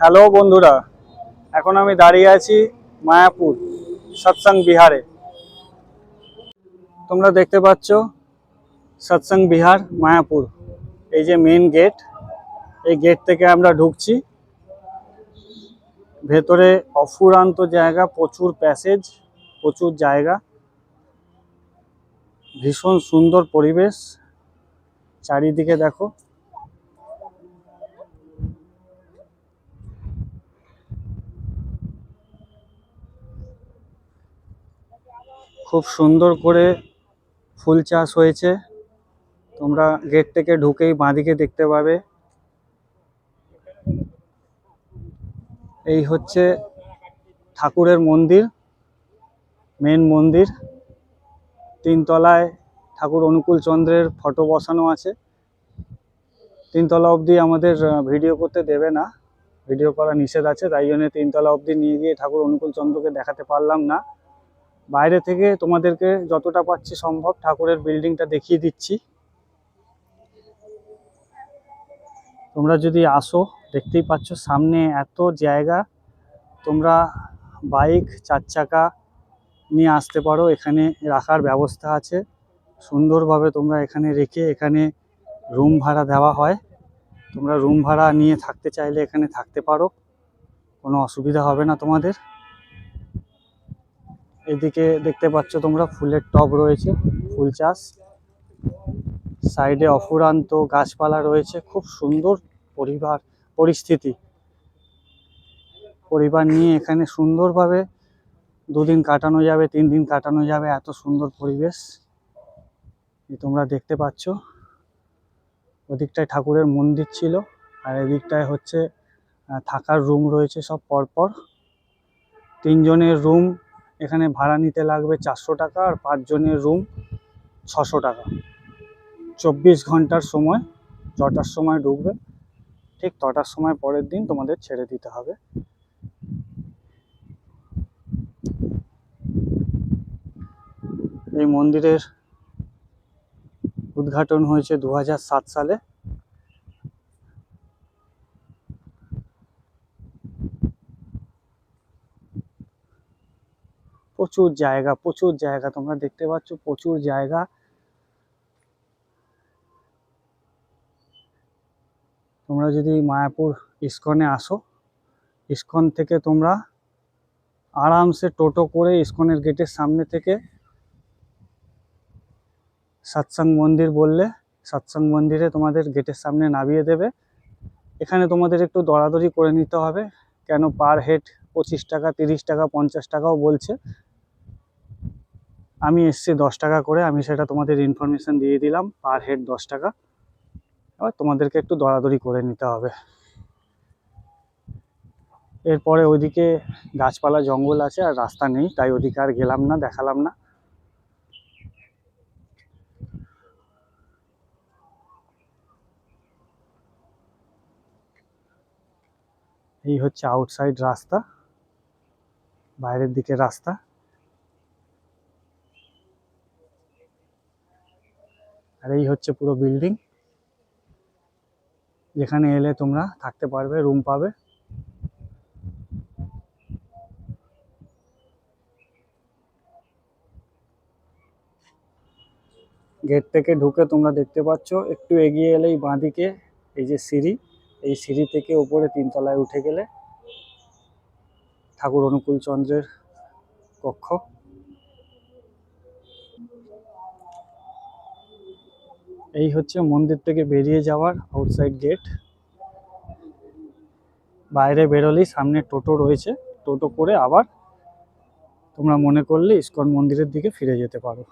Hello বন্ধুরা, এখন আমি দাঁড়িয়ে আছি মায়াপুর সৎসং বিহারে। তোমরা দেখতে পাচ্ছ সৎসং বিহার মায়াপুর, এই যে মেন গেট এই গেট থেকে আমরা ঢুকছি। ভেতরে অফুরান্ত জায়গা, প্রচুর প্যাসেজ প্রচুর জায়গা। ভীষণ সুন্দর পরিবেশ। চারিদিকে দেখো খুব সুন্দর করে ফুল চাষ হয়েছে। তোমরা গেট থেকে ঢুকেই বাঁদিকে দেখতে পাবে। এই হচ্ছে ঠাকুরের মন্দির মেন মন্দির। তিনতলায় ঠাকুর অনুকূল চন্দ্রের ফটো বসানো আছে। তিনতলা অবধি আমাদের ভিডিও করতে দেবে না। ভিডিও করা নিষেধ আছে, তাই জন্য তিনতলা অবধি নিয়ে গিয়ে ঠাকুর অনুকূল চন্দ্রকে দেখাতে পারলাম না। বাইরে থেকে তোমাদেরকে যতটা পাচ্ছি সম্ভব ঠাকুরের বিল্ডিংটা দেখিয়ে দিচ্ছি। তোমরা যদি আসো, দেখতেই পাচ্ছ সামনে এত জায়গা। তোমরা বাইক চার চাকা নিয়ে আসতে পারো, এখানে রাখার ব্যবস্থা আছে। সুন্দরভাবে তোমরা এখানে রেখে এখানে রুম ভাড়া দেওয়া হয়। তোমরা রুম ভাড়া নিয়ে থাকতে চাইলে এখানে থাকতে পারো। কোনো অসুবিধা হবে না তোমাদের। এদিকে দেখতে পাচ্ছ তোমরা, ফুলের টব রয়েছে, ফুল চাষ। সাইডে অফুরান্ত গাছপালা রয়েছে, খুব সুন্দর পরিবার, পরিস্থিতি। পরিবার নিয়ে এখানে সুন্দরভাবে দুদিন কাটানো যাবে, তিন দিন কাটানো যাবে, এত সুন্দর পরিবেশ। তোমরা দেখতে পাচ্ছ, ওদিকটায় ঠাকুরের মন্দির ছিল, আর এদিকটায় হচ্ছে থাকার রুম রয়েছে সব পরপর। তিনজনের রুম এখানে ভাড়া নিতে লাগবে চারশো টাকা আর পাঁচজনের রুম ছশো টাকা। চব্বিশ ঘণ্টার সময়, ছটার সময় ঢুকবে। ঠিক তটার সময় পরের দিন তোমাদের ছেড়ে দিতে হবে। এই মন্দিরের উদ্ঘাটন হয়েছে দু সালে। প্রচুর জায়গা প্রচুর জায়গা। তোমরা দেখতে পাচ্ছ প্রচুর জায়গা। তোমরা যদি মায়াপুর ইস্কনে আসো, ইস্কন থেকে তোমরা আরামসে টোটো করে ইস্কনের গেটের সামনে থেকে সৎসঙ্গ মন্দির বললে সৎসঙ্গ মন্দিরে তোমাদের গেটের সামনে নামিয়ে দেবে। এখানে তোমাদের একটু দরাদরি করে নিতে হবে। কেন পার হেড পঁচিশ টাকা, তিরিশ টাকা, পঞ্চাশ টাকাও বলছে। আমি এসছি দশ টাকা করে, আমি সেটা তোমাদের ইনফরমেশন দিয়ে দিলাম পার হেড দশ টাকা। এবার তোমাদেরকে একটু দরাদরি করে নিতে হবে। এরপরে ওইদিকে গাছপালা, জঙ্গল আছে, আর রাস্তা নেই, তাই ওদিকে আর গেলাম না, দেখালাম না। এই হচ্ছে আউটসাইড রাস্তা, বাইরের দিকে রাস্তা। আর এই হচ্ছে পুরো বিল্ডিং যেখানে এলে তোমরা থাকতে পারবে রুম পাবে। গেট থেকে ঢুকে তোমরা দেখতে পাচ্ছ, একটু এগিয়ে এলেই বাঁদিকে এই যে সিঁড়ি, এই সিঁড়ি থেকে উপরে তিনতলায় উঠে গেলে ঠাকুর অনুকূল চন্দ্রের কক্ষ। এই হচ্ছে মন্দির থেকে বেরিয়ে যাওয়ার আউটসাইড গেট বাইরে বেরোলেই সামনে টোটো রয়েছে। টোটো করে আবার তোমরা মনে করলে ইস্কন মন্দিরের দিকে ফিরে যেতে পারো।